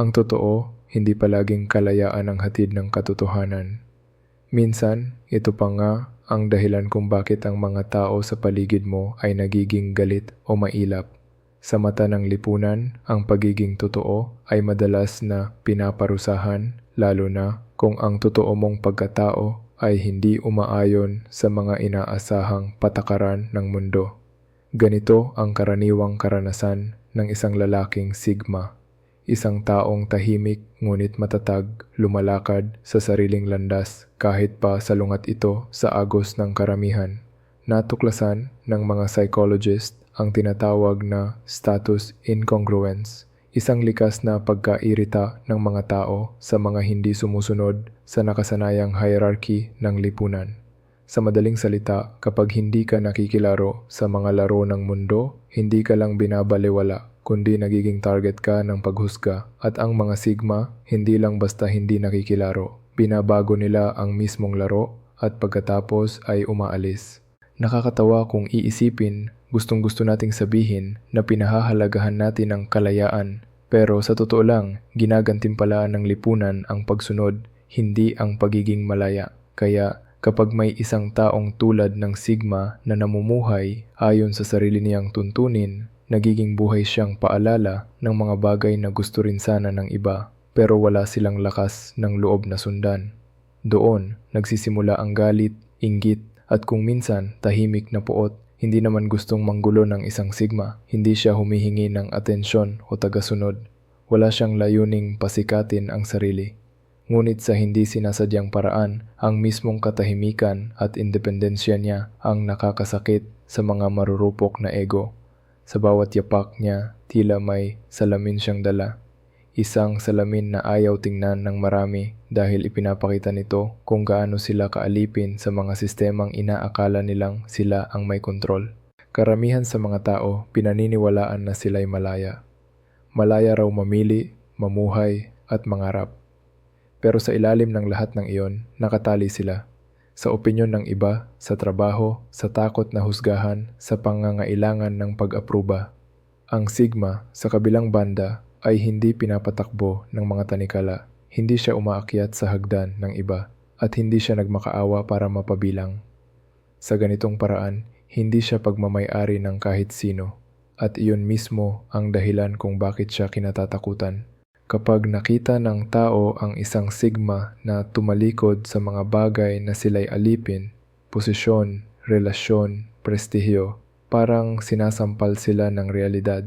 Ang totoo, hindi palaging kalayaan ang hatid ng katotohanan. Minsan, ito pa nga ang dahilan kung bakit ang mga tao sa paligid mo ay nagiging galit o mailap. Sa mata ng lipunan, ang pagiging totoo ay madalas na pinaparusahan, lalo na kung ang totoo mong pagkatao ay hindi umaayon sa mga inaasahang patakaran ng mundo. Ganito ang karaniwang karanasan ng isang lalaking sigma. Isang taong tahimik ngunit matatag, lumalakad sa sariling landas kahit pa salungat ito sa agos ng karamihan. Natuklasan ng mga psychologist ang tinatawag na status incongruence, isang likas na pagkairita ng mga tao sa mga hindi sumusunod sa nakasanayang hierarchy ng lipunan. Sa madaling salita, kapag hindi ka nakikilaro sa mga laro ng mundo, hindi ka lang binabaliwala, kundi nagiging target ka ng paghusga at ang mga sigma hindi lang basta hindi nakikilaro. Binabago nila ang mismong laro at pagkatapos ay umaalis. Nakakatawa kung iisipin, gustong gusto nating sabihin na pinahahalagahan natin ang kalayaan, pero sa totoo lang, ginagantimpalaan ng lipunan ang pagsunod, hindi ang pagiging malaya. Kaya kapag may isang taong tulad ng Sigma na namumuhay ayon sa sarili niyang tuntunin, nagiging buhay siyang paalala ng mga bagay na gusto rin sana ng iba pero wala silang lakas ng loob na sundan. Doon, nagsisimula ang galit, inggit at kung minsan tahimik na puot, hindi naman gustong manggulo ng isang Sigma, hindi siya humihingi ng atensyon o tagasunod. Wala siyang layuning pasikatin ang sarili. Ngunit sa hindi sinasadyang paraan, ang mismong katahimikan at independensya niya ang nakakasakit sa mga marurupok na ego. Sa bawat yapak niya, tila may salamin siyang dala. Isang salamin na ayaw tingnan ng marami dahil ipinapakita nito kung gaano sila kaalipin sa mga sistemang inaakala nilang sila ang may kontrol. Karamihan sa mga tao pinaniniwalaan na sila'y malaya. Malaya raw mamili, mamuhay at mangarap. Pero sa ilalim ng lahat ng iyon, nakatali sila. Sa opinyon ng iba, sa trabaho, sa takot na husgahan, sa pangangailangan ng pag-apruba. Ang Sigma, sa kabilang banda, ay hindi pinapatakbo ng mga tanikala. Hindi siya umaakyat sa hagdan ng iba at hindi siya nagmakaawa para mapabilang. Sa ganitong paraan, hindi siya pagmamayari ng kahit sino at iyon mismo ang dahilan kung bakit siya kinatatakutan. Kapag nakita ng tao ang isang sigma na tumalikod sa mga bagay na sila'y alipin, posisyon, relasyon, prestihyo, parang sinasampal sila ng realidad.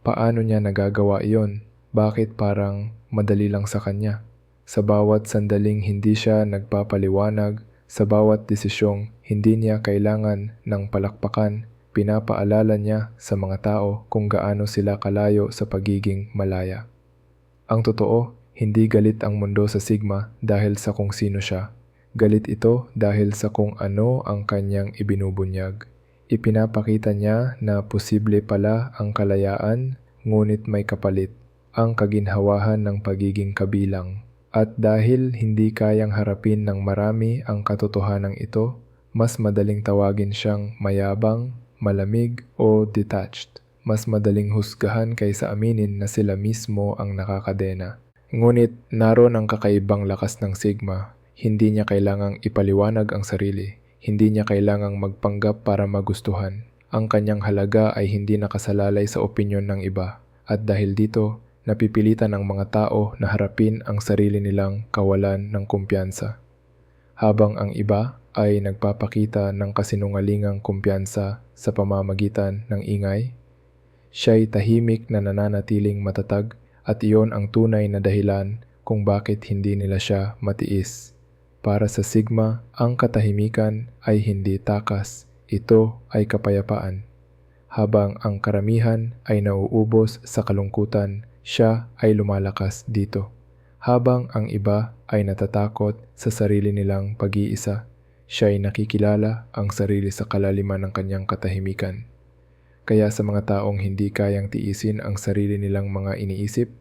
Paano niya nagagawa iyon? Bakit parang madali lang sa kanya? Sa bawat sandaling hindi siya nagpapaliwanag, sa bawat desisyong hindi niya kailangan ng palakpakan, pinapaalala niya sa mga tao kung gaano sila kalayo sa pagiging malaya. Ang totoo, hindi galit ang mundo sa Sigma dahil sa kung sino siya. Galit ito dahil sa kung ano ang kanyang ibinubunyag. Ipinapakita niya na posible pala ang kalayaan, ngunit may kapalit, ang kaginhawahan ng pagiging kabilang. At dahil hindi kayang harapin ng marami ang katotohanan ito, mas madaling tawagin siyang mayabang, malamig o detached mas madaling husgahan kaysa aminin na sila mismo ang nakakadena. Ngunit naroon ang kakaibang lakas ng Sigma. Hindi niya kailangang ipaliwanag ang sarili. Hindi niya kailangang magpanggap para magustuhan. Ang kanyang halaga ay hindi nakasalalay sa opinyon ng iba. At dahil dito, napipilitan ng mga tao na harapin ang sarili nilang kawalan ng kumpiyansa. Habang ang iba ay nagpapakita ng kasinungalingang kumpiyansa sa pamamagitan ng ingay, Siya'y tahimik na nananatiling matatag at iyon ang tunay na dahilan kung bakit hindi nila siya matiis. Para sa Sigma, ang katahimikan ay hindi takas, ito ay kapayapaan. Habang ang karamihan ay nauubos sa kalungkutan, siya ay lumalakas dito. Habang ang iba ay natatakot sa sarili nilang pag-iisa, siya ay nakikilala ang sarili sa kalaliman ng kanyang katahimikan. Kaya sa mga taong hindi kayang tiisin ang sarili nilang mga iniisip,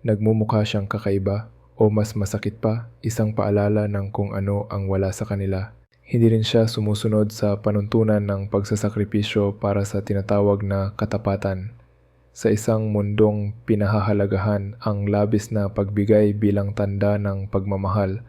nagmumukha siyang kakaiba o mas masakit pa, isang paalala ng kung ano ang wala sa kanila. Hindi rin siya sumusunod sa panuntunan ng pagsasakripisyo para sa tinatawag na katapatan. Sa isang mundong pinahahalagahan ang labis na pagbigay bilang tanda ng pagmamahal,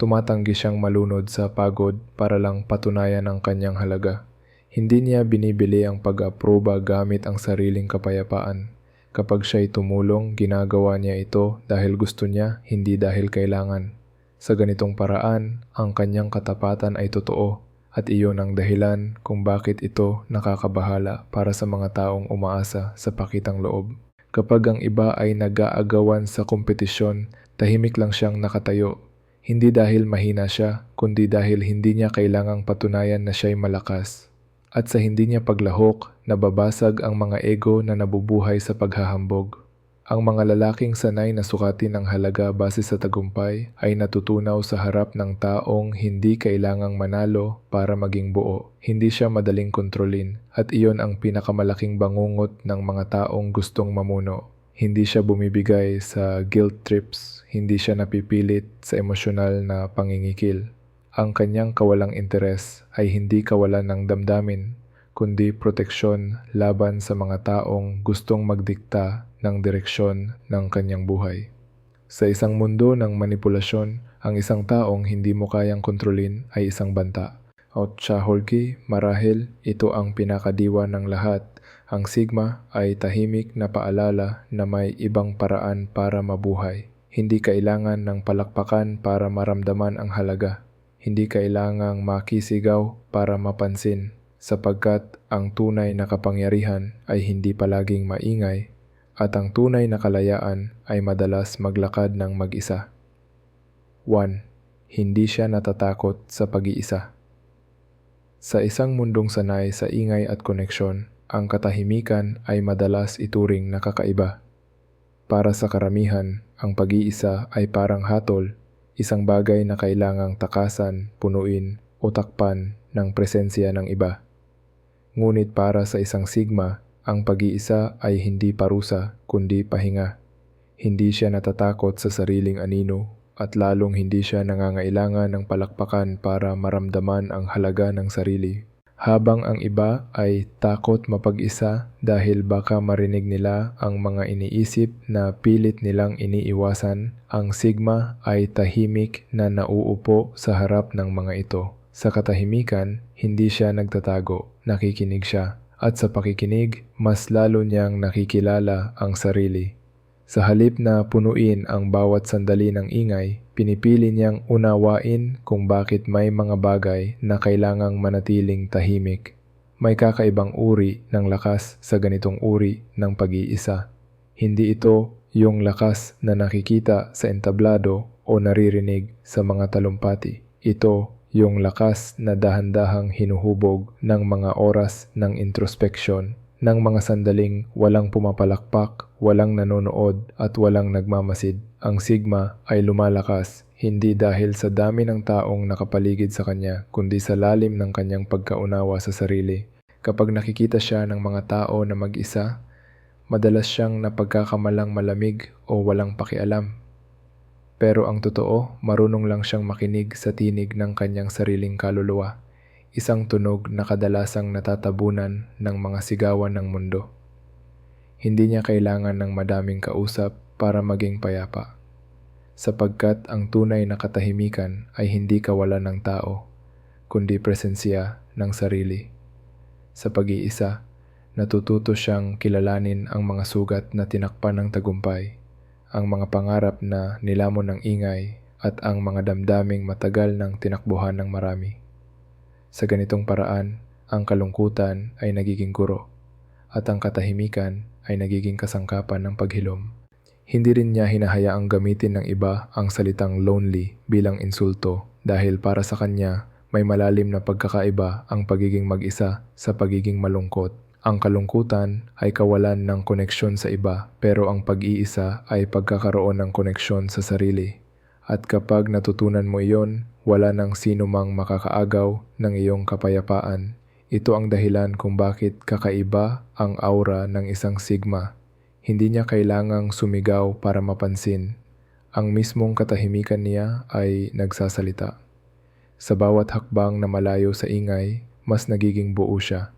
tumatanggi siyang malunod sa pagod para lang patunayan ang kanyang halaga. Hindi niya binibili ang pag-aproba gamit ang sariling kapayapaan. Kapag siya'y tumulong, ginagawa niya ito dahil gusto niya, hindi dahil kailangan. Sa ganitong paraan, ang kanyang katapatan ay totoo at iyon ang dahilan kung bakit ito nakakabahala para sa mga taong umaasa sa pakitang loob. Kapag ang iba ay nag-aagawan sa kompetisyon, tahimik lang siyang nakatayo. Hindi dahil mahina siya, kundi dahil hindi niya kailangang patunayan na siya'y malakas. At sa hindi niya paglahok, nababasag ang mga ego na nabubuhay sa paghahambog. Ang mga lalaking sanay na sukatin ang halaga base sa tagumpay ay natutunaw sa harap ng taong hindi kailangang manalo para maging buo. Hindi siya madaling kontrolin at iyon ang pinakamalaking bangungot ng mga taong gustong mamuno. Hindi siya bumibigay sa guilt trips, hindi siya napipilit sa emosyonal na pangingikil. Ang kanyang kawalang interes ay hindi kawalan ng damdamin, kundi proteksyon laban sa mga taong gustong magdikta ng direksyon ng kanyang buhay. Sa isang mundo ng manipulasyon, ang isang taong hindi mo kayang kontrolin ay isang banta. At Chaholki, marahil ito ang pinakadiwa ng lahat. Ang sigma ay tahimik na paalala na may ibang paraan para mabuhay. Hindi kailangan ng palakpakan para maramdaman ang halaga. Hindi kailangang makisigaw para mapansin sapagkat ang tunay na kapangyarihan ay hindi palaging maingay at ang tunay na kalayaan ay madalas maglakad ng mag-isa. 1. Hindi siya natatakot sa pag-iisa. Sa isang mundong sanay sa ingay at koneksyon, ang katahimikan ay madalas ituring na kakaiba. Para sa karamihan, ang pag-iisa ay parang hatol, isang bagay na kailangang takasan, punuin o takpan ng presensya ng iba. Ngunit para sa isang sigma, ang pag-iisa ay hindi parusa kundi pahinga. Hindi siya natatakot sa sariling anino at lalong hindi siya nangangailangan ng palakpakan para maramdaman ang halaga ng sarili. Habang ang iba ay takot mapag-isa dahil baka marinig nila ang mga iniisip na pilit nilang iniiwasan, ang sigma ay tahimik na nauupo sa harap ng mga ito. Sa katahimikan, hindi siya nagtatago, nakikinig siya at sa pakikinig, mas lalo niyang nakikilala ang sarili. Sa halip na punuin ang bawat sandali ng ingay, pinipili niyang unawain kung bakit may mga bagay na kailangang manatiling tahimik. May kakaibang uri ng lakas sa ganitong uri ng pag-iisa. Hindi ito yung lakas na nakikita sa entablado o naririnig sa mga talumpati. Ito yung lakas na dahan-dahang hinuhubog ng mga oras ng introspection, ng mga sandaling walang pumapalakpak, walang nanonood at walang nagmamasid. Ang sigma ay lumalakas hindi dahil sa dami ng taong nakapaligid sa kanya, kundi sa lalim ng kanyang pagkaunawa sa sarili. Kapag nakikita siya ng mga tao na mag-isa, madalas siyang napagkakamalang malamig o walang pakialam pero ang totoo, marunong lang siyang makinig sa tinig ng kanyang sariling kaluluwa, isang tunog na kadalasang natatabunan ng mga sigawan ng mundo. Hindi niya kailangan ng madaming kausap para maging payapa, sapagkat ang tunay na katahimikan ay hindi kawalan ng tao, kundi presensya ng sarili. Sa pag-iisa, natututo siyang kilalanin ang mga sugat na tinakpan ng tagumpay ang mga pangarap na nilamon ng ingay at ang mga damdaming matagal ng tinakbuhan ng marami. Sa ganitong paraan, ang kalungkutan ay nagiging guro at ang katahimikan ay nagiging kasangkapan ng paghilom. Hindi rin niya hinahayaang gamitin ng iba ang salitang lonely bilang insulto dahil para sa kanya may malalim na pagkakaiba ang pagiging mag-isa sa pagiging malungkot ang kalungkutan ay kawalan ng koneksyon sa iba pero ang pag-iisa ay pagkakaroon ng koneksyon sa sarili. At kapag natutunan mo iyon, wala nang sino mang makakaagaw ng iyong kapayapaan. Ito ang dahilan kung bakit kakaiba ang aura ng isang sigma. Hindi niya kailangang sumigaw para mapansin. Ang mismong katahimikan niya ay nagsasalita. Sa bawat hakbang na malayo sa ingay, mas nagiging buo siya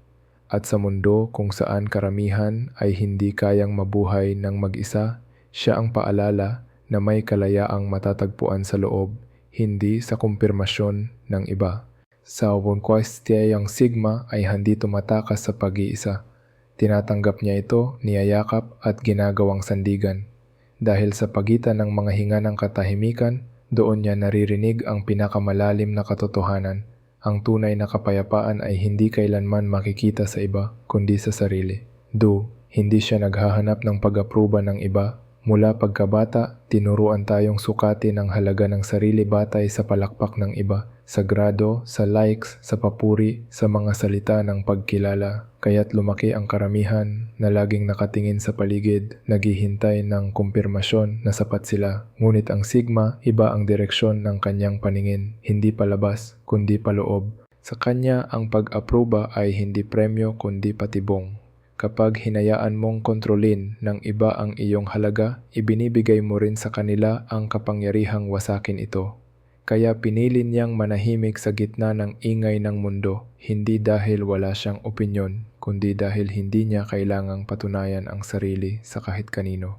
At sa mundo kung saan karamihan ay hindi kayang mabuhay ng mag-isa, siya ang paalala na may kalayaang matatagpuan sa loob, hindi sa kumpirmasyon ng iba. Sa Wonkwastiyang Sigma ay hindi tumatakas sa pag-iisa. Tinatanggap niya ito, niyayakap at ginagawang sandigan. Dahil sa pagitan ng mga hinga ng katahimikan, doon niya naririnig ang pinakamalalim na katotohanan. Ang tunay na kapayapaan ay hindi kailanman makikita sa iba, kundi sa sarili. Do, hindi siya naghahanap ng pag-aproba ng iba. Mula pagkabata, tinuruan tayong sukatin ang halaga ng sarili batay sa palakpak ng iba, sa grado, sa likes, sa papuri, sa mga salita ng pagkilala. Kaya't lumaki ang karamihan na laging nakatingin sa paligid, naghihintay ng kumpirmasyon na sapat sila. Ngunit ang Sigma, iba ang direksyon ng kanyang paningin, hindi palabas, kundi paloob. Sa kanya, ang pag-aproba ay hindi premyo kundi patibong. Kapag hinayaan mong kontrolin ng iba ang iyong halaga, ibinibigay mo rin sa kanila ang kapangyarihang wasakin ito. Kaya pinili niyang manahimik sa gitna ng ingay ng mundo, hindi dahil wala siyang opinyon, kundi dahil hindi niya kailangang patunayan ang sarili sa kahit kanino.